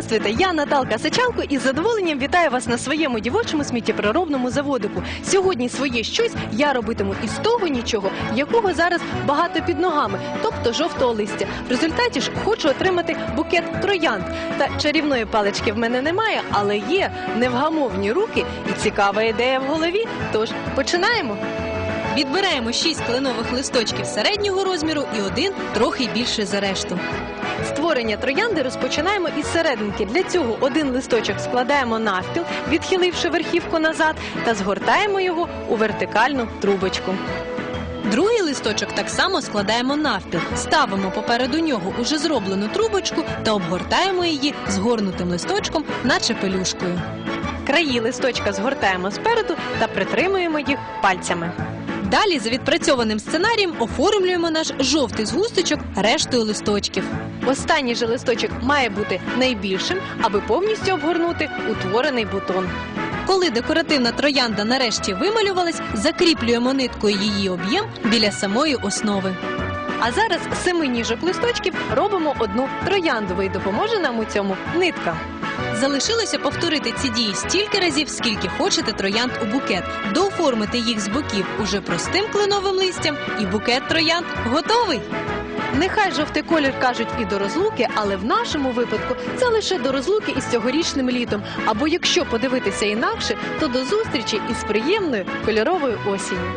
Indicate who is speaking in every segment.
Speaker 1: Здравствуйте, я Наталка Сачалко і з задоволенням вітаю вас на своєму дівочому сміттєпереробному заводику. Сьогодні своє щось я робитиму із того нічого, якого зараз багато під ногами, тобто жовтого листя. В результаті ж хочу отримати букет троянд. Та чарівної палички в мене немає, але є невгамовні руки і цікава ідея в голові. Тож починаємо.
Speaker 2: Відбираємо 6 кленових листочків середнього розміру і один трохи більше за решту.
Speaker 1: Створення троянди розпочинаємо із серединки. Для цього один листочок складаємо навпіл, відхиливши верхівку назад, та згортаємо його у вертикальну трубочку.
Speaker 2: Другий листочок так само складаємо навпіл, ставимо попереду нього уже зроблену трубочку та обгортаємо її згорнутим листочком, наче пелюшкою.
Speaker 1: Краї листочка згортаємо спереду та притримуємо їх пальцями.
Speaker 2: Далі за відпрацьованим сценарієм оформлюємо наш жовтий згусточок рештою листочків.
Speaker 1: Останній же листочок має бути найбільшим, аби повністю обгорнути утворений бутон.
Speaker 2: Коли декоративна троянда нарешті вималювалась, закріплюємо ниткою її об'єм біля самої основи.
Speaker 1: А зараз з семи ніжок листочків робимо одну трояндову і допоможе нам у цьому нитка.
Speaker 2: Залишилося повторити ці дії стільки разів, скільки хочете троянд у букет, дооформити їх з боків уже простим кленовим листям, і букет троянд готовий.
Speaker 1: Нехай жовтий колір кажуть і до розлуки, але в нашому випадку це лише до розлуки із цьогорічним літом. Або якщо подивитися інакше, то до зустрічі із приємною кольоровою осінню.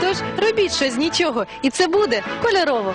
Speaker 1: Тож робіть щось з нічого, і це буде кольорово.